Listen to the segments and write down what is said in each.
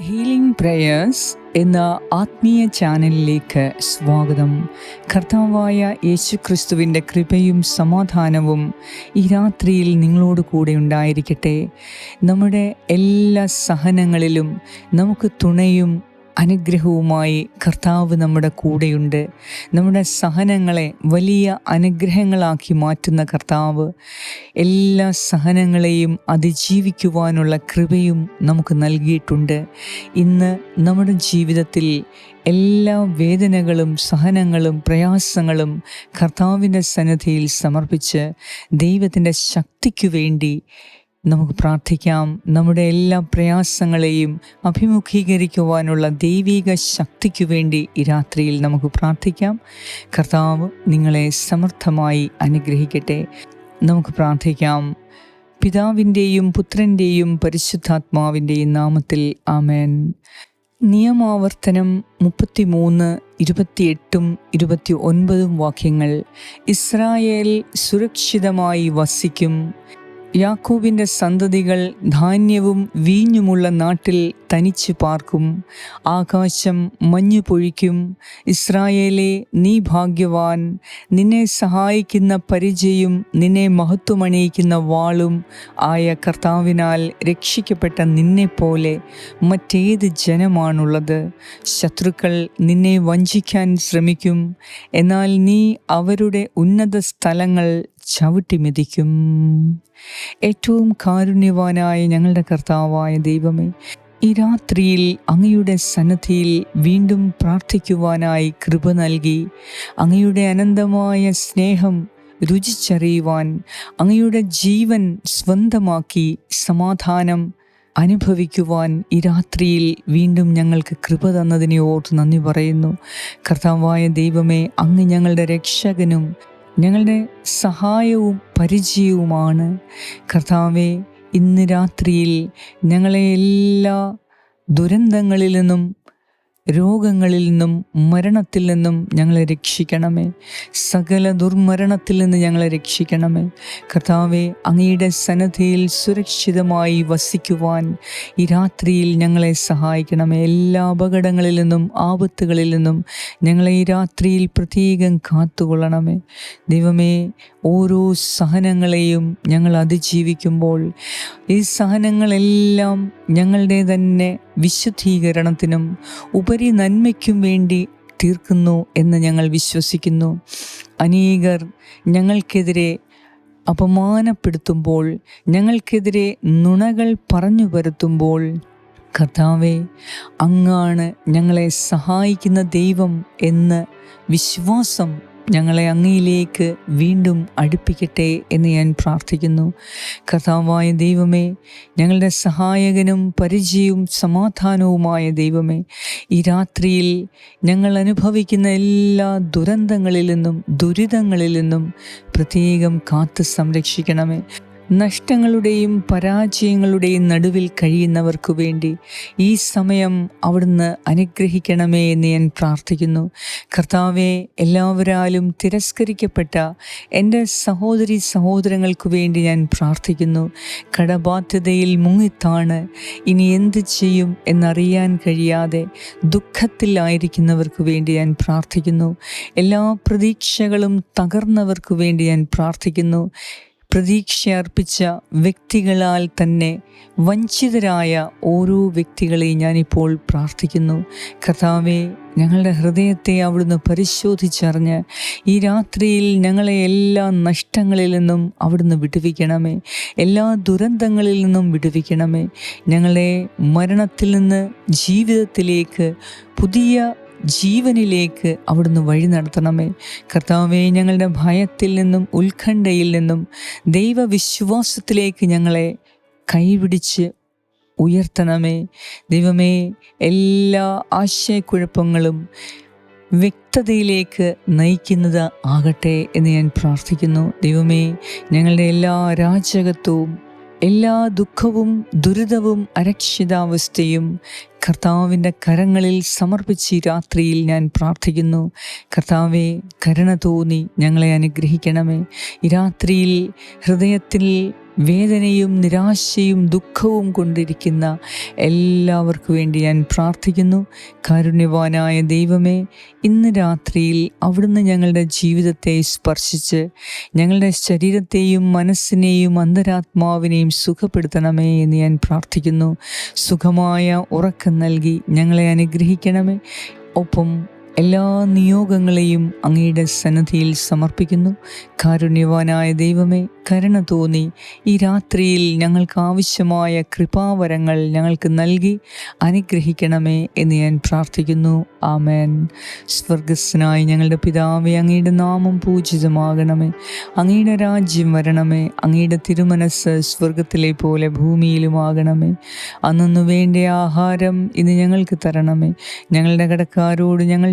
Healing prayers എന്ന ആത്മീയ ചാനലിലേക്ക് സ്വാഗതം. കർത്താവായ യേശു ക്രിസ്തുവിന്റെ കൃപയും സമാധാനവും ഈ രാത്രിയിൽ നിങ്ങളോട് കൂടെ ഉണ്ടായിരിക്കട്ടെ. നമ്മുടെ എല്ലാ സഹനങ്ങളിലും നമുക്ക് തുണയും അനുഗ്രഹവുമായി കർത്താവ് നമ്മുടെ കൂടെയുണ്ട്. നമ്മുടെ സഹനങ്ങളെ വലിയ അനുഗ്രഹങ്ങളാക്കി മാറ്റുന്ന കർത്താവ് എല്ലാ സഹനങ്ങളെയും അതിജീവിക്കുവാനുള്ള കൃപയും നമുക്ക് നൽകിയിട്ടുണ്ട്. ഇന്ന് നമ്മുടെ ജീവിതത്തിൽ എല്ലാ വേദനകളും സഹനങ്ങളും പ്രയാസങ്ങളും കർത്താവിന്റെ സന്നദ്ധിയിൽ സമർപ്പിച്ച് ദൈവത്തിന്റെ ശക്തിക്കു വേണ്ടി നമുക്ക് പ്രാർത്ഥിക്കാം. നമ്മുടെ എല്ലാ പ്രയാസങ്ങളെയും അഭിമുഖീകരിക്കുവാനുള്ള ദൈവിക ശക്തിക്കു വേണ്ടി ഈ രാത്രിയിൽ നമുക്ക് പ്രാർത്ഥിക്കാം. കർത്താവ് നിങ്ങളെ സമർത്ഥമായി അനുഗ്രഹിക്കട്ടെ. നമുക്ക് പ്രാർത്ഥിക്കാം. പിതാവിന്റെയും പുത്രന്റെയും പരിശുദ്ധാത്മാവിന്റെയും നാമത്തിൽ ആമേൻ. നിയമാവർത്തനം മുപ്പത്തിമൂന്ന് ഇരുപത്തിയെട്ടും ഇരുപത്തി ഒൻപതും വാക്യങ്ങൾ. ഇസ്രായേൽ സുരക്ഷിതമായി വസിക്കും. യാക്കോബിന്റെ സന്തതികൾ ധാന്യവും വീഞ്ഞുമുള്ള നാട്ടിൽ തനിച്ച് പാർക്കും. ആകാശം മഞ്ഞു പൊഴിക്കും. ഇസ്രായേലെ നീ ഭാഗ്യവാൻ. നിന്നെ സഹായിക്കുന്ന പരിചയും നിന്നെ മഹത്വമണിയിക്കുന്ന വാളും ആയ കർത്താവിനാൽ രക്ഷിക്കപ്പെട്ട നിന്നെപ്പോലെ മറ്റേത് ജനമാണുള്ളത്. ശത്രുക്കൾ നിന്നെ വഞ്ചിക്കാൻ ശ്രമിക്കും. എന്നാൽ നീ അവരുടെ ഉന്നത സ്ഥലങ്ങൾ ചവിട്ടി മെതിക്കും. ഏറ്റവും കാരുണ്യവാനായ ഞങ്ങളുടെ കർത്താവായ ദൈവമേ ഈ രാത്രിയിൽ അങ്ങയുടെ സന്നദ്ധിയിൽ വീണ്ടും പ്രാർത്ഥിക്കുവാനായി കൃപ നൽകി അങ്ങയുടെ അനന്തമായ സ്നേഹം രുചിച്ചറിയുവാൻ അങ്ങയുടെ ജീവൻ സ്വന്തമാക്കി സമാധാനം അനുഭവിക്കുവാൻ ഈ രാത്രിയിൽ വീണ്ടും ഞങ്ങൾക്ക് കൃപ തന്നതിനെ ഓർത്ത് നന്ദി പറയുന്നു. കർത്താവായ ദൈവമേ അങ്ങ് ഞങ്ങളുടെ രക്ഷകനും ഞങ്ങളുടെ സഹായവും പരിചയവുമാണ്. കർത്താവെ ഇന്ന് രാത്രിയിൽ ഞങ്ങളെ എല്ലാ ദുരന്തങ്ങളിൽ നിന്നും രോഗങ്ങളിൽ നിന്നും മരണത്തിൽ നിന്നും ഞങ്ങളെ രക്ഷിക്കണമേ. സകല ദുർമരണത്തിൽ നിന്ന് ഞങ്ങളെ രക്ഷിക്കണമേ. കർത്താവെ അങ്ങയുടെ സന്നദ്ധയിൽ സുരക്ഷിതമായി വസിക്കുവാൻ ഈ രാത്രിയിൽ ഞങ്ങളെ സഹായിക്കണമേ. എല്ലാ അപകടങ്ങളിൽ നിന്നും ആപത്തുകളിൽ നിന്നും ഞങ്ങളെ ഈ രാത്രിയിൽ പ്രത്യേകം കാത്തുകൊള്ളണമേ. ദൈവമേ ഓരോ സഹനങ്ങളെയും ഞങ്ങൾ അതിജീവിക്കുമ്പോൾ ഈ സഹനങ്ങളെല്ലാം ഞങ്ങളുടെ തന്നെ വിശുദ്ധീകരണത്തിനും ഉപരി നന്മയ്ക്കും വേണ്ടി തീർക്കുന്നു എന്ന് ഞങ്ങൾ വിശ്വസിക്കുന്നു. അനേകർ ഞങ്ങൾക്കെതിരെ അപമാനപ്പെടുത്തുമ്പോൾ ഞങ്ങൾക്കെതിരെ നുണകൾ പറഞ്ഞു വരുത്തുമ്പോൾ കർത്താവെ അങ്ങാണ് ഞങ്ങളെ സഹായിക്കുന്ന ദൈവം എന്ന് വിശ്വാസം ഞങ്ങളെ അങ്ങയിലേക്ക് വീണ്ടും അടുപ്പിക്കട്ടെ എന്ന് ഞാൻ പ്രാർത്ഥിക്കുന്നു. കഥാവായ ദൈവമേ ഞങ്ങളുടെ സഹായകനും പരിചയവും സമാധാനവുമായ ദൈവമേ ഈ രാത്രിയിൽ ഞങ്ങൾ അനുഭവിക്കുന്ന എല്ലാ ദുരന്തങ്ങളിൽ നിന്നും ദുരിതങ്ങളിൽ നിന്നും പ്രത്യേകം കാത്തു സംരക്ഷിക്കണമേ. നഷ്ടങ്ങളുടെയും പരാജയങ്ങളുടെയും നടുവിൽ കഴിയുന്നവർക്കു വേണ്ടി ഈ സമയം അവിടുന്ന് അനുഗ്രഹിക്കണമേ എന്ന് ഞാൻ പ്രാർത്ഥിക്കുന്നു. കർത്താവെ എല്ലാവരാലും തിരസ്കരിക്കപ്പെട്ട എന്റെ സഹോദരി സഹോദരങ്ങൾക്ക് വേണ്ടി ഞാൻ പ്രാർത്ഥിക്കുന്നു. കടബാധ്യതയിൽ മുങ്ങിത്താണ്. ഇനി എന്ത് ചെയ്യും എന്നറിയാൻ കഴിയാതെ ദുഃഖത്തിലായിരിക്കുന്നവർക്ക് വേണ്ടി ഞാൻ പ്രാർത്ഥിക്കുന്നു. എല്ലാ പ്രതീക്ഷകളും തകർന്നവർക്ക് വേണ്ടി ഞാൻ പ്രാർത്ഥിക്കുന്നു. പ്രതീക്ഷ അർപ്പിച്ച വ്യക്തികളാൽ തന്നെ വഞ്ചിതരായ ഓരോ വ്യക്തികളെയും ഞാനിപ്പോൾ പ്രാർത്ഥിക്കുന്നു. കർത്താവെ ഞങ്ങളുടെ ഹൃദയത്തെ അവിടുന്ന് പരിശോധിച്ചറിഞ്ഞ് ഈ രാത്രിയിൽ ഞങ്ങളെ എല്ലാ നഷ്ടങ്ങളിൽ നിന്നും അവിടുന്ന് വിടുവിക്കണമേ. എല്ലാ ദുരന്തങ്ങളിൽ നിന്നും വിടുവിക്കണമേ. ഞങ്ങളെ മരണത്തിൽ നിന്ന് ജീവിതത്തിലേക്ക് പുതിയ ജീവനിലേക്ക് അവിടുന്ന് വഴി നടത്തണമേ. കർത്താവെ ഞങ്ങളുടെ ഭയത്തിൽ നിന്നും ഉത്കണ്ഠയിൽ നിന്നും ദൈവവിശ്വാസത്തിലേക്ക് ഞങ്ങളെ കൈപിടിച്ച് ഉയർത്തണമേ. ദൈവമേ എല്ലാ ആശയക്കുഴപ്പങ്ങളും വ്യക്തതയിലേക്ക് നയിക്കുന്നത് ആകട്ടെ എന്ന് ഞാൻ പ്രാർത്ഥിക്കുന്നു. ദൈവമേ ഞങ്ങളുടെ എല്ലാ രാജകത്വവും എല്ലാ ദുഃഖവും ദുരിതവും അരക്ഷിതാവസ്ഥയും കർത്താവിന്റെ കരങ്ങളിൽ സമർപ്പിച്ച് രാത്രിയിൽ ഞാൻ പ്രാർത്ഥിക്കുന്നു. കർത്താവെ കരുണ തോന്നി ഞങ്ങളെ അനുഗ്രഹിക്കണമേ. ഈ രാത്രിയിൽ ഹൃദയത്തിൽ വേദനയും നിരാശയും ദുഃഖവും കൊണ്ടിരിക്കുന്ന എല്ലാവർക്കു വേണ്ടി ഞാൻ പ്രാർത്ഥിക്കുന്നു. കാരുണ്യവാനായ ദൈവമേ ഇന്ന് രാത്രിയിൽ അവിടുന്ന് ഞങ്ങളുടെ ജീവിതത്തെ സ്പർശിച്ച് ഞങ്ങളുടെ ശരീരത്തെയും മനസ്സിനെയും അന്തരാത്മാവിനെയും സുഖപ്പെടുത്തണമേ എന്ന് ഞാൻ പ്രാർത്ഥിക്കുന്നു. സുഖമായ ഉറക്കം നൽകി ഞങ്ങളെ അനുഗ്രഹിക്കണമേ. ഒപ്പം എല്ലാ നിയോഗങ്ങളെയും അങ്ങയുടെ സന്നദ്ധിയിൽ സമർപ്പിക്കുന്നു. കാരുണ്യവാനായ ദൈവമേ കരുണ തോന്നി. ഈ രാത്രിയിൽ ഞങ്ങൾക്ക് ആവശ്യമായ കൃപാവരങ്ങൾ ഞങ്ങൾക്ക് നൽകി അനുഗ്രഹിക്കണമേ എന്ന് ഞാൻ പ്രാർത്ഥിക്കുന്നു. ആമേൻ. സ്വർഗസ്നായി ഞങ്ങളുടെ പിതാവെ അങ്ങയുടെ നാമം പൂജിതമാകണമേ. അങ്ങയുടെ രാജ്യം വരണമേ. അങ്ങയുടെ തിരുമനസ് സ്വർഗത്തിലെ പോലെ ഭൂമിയിലുമാകണമേ. അന്നു വേണ്ട ആഹാരം ഇന്ന് ഞങ്ങൾക്ക് തരണമേ. ഞങ്ങളുടെ കടക്കാരോട് ഞങ്ങൾ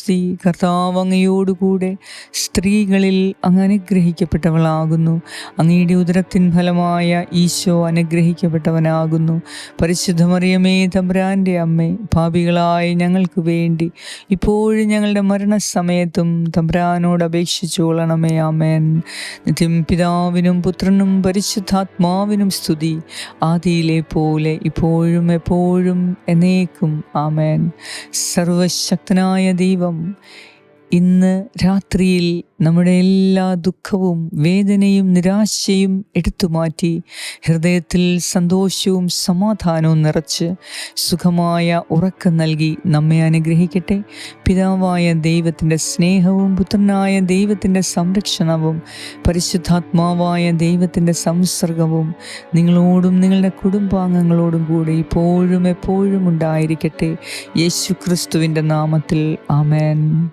കർത്താവ് അങ്ങയോടുകൂടെ സ്ത്രീകളിൽ അങ്ങ് അനുഗ്രഹിക്കപ്പെട്ടവളാകുന്നു അങ്ങയുടെ ഉദരത്തിൻ ഫലമായ ഈശോ അനുഗ്രഹിക്കപ്പെട്ടവനാകുന്നു. പരിശുദ്ധമറിയമേ തമ്പ്രാന്റെ അമ്മേ പാപികളായ ഞങ്ങൾക്ക് വേണ്ടി ഇപ്പോഴും ഞങ്ങളുടെ മരണസമയത്തും തമ്പ്രാനോട് അപേക്ഷിച്ചുകൊള്ളണമേ ആമേൻ. നിത്യം പിതാവിനും പുത്രനും പരിശുദ്ധാത്മാവിനും സ്തുതി ആദിയിലെ പോലെ ഇപ്പോഴും എപ്പോഴും എന്നേക്കും ആമേൻ. സർവശക്തനായ ദൈവം தெய்வம் ഇന്ന് രാത്രിയിൽ നമ്മുടെ എല്ലാ ദുഃഖവും വേദനയും നിരാശയും എടുത്തു മാറ്റി ഹൃദയത്തിൽ സന്തോഷവും സമാധാനവും നിറച്ച് സുഖമായ ഉറക്കം നൽകി നമ്മെ അനുഗ്രഹിക്കട്ടെ. പിതാവായ ദൈവത്തിന്റെ സ്നേഹവും പുത്രനായ ദൈവത്തിന്റെ സംരക്ഷണവും പരിശുദ്ധാത്മാവായ ദൈവത്തിന്റെ സംസർഗവും നിങ്ങളോടും നിങ്ങളുടെ കുടുംബാംഗങ്ങളോടും കൂടി ഇപ്പോഴും എപ്പോഴും ഉണ്ടായിരിക്കട്ടെ. യേശു ക്രിസ്തുവിന്റെ നാമത്തിൽ ആമേൻ.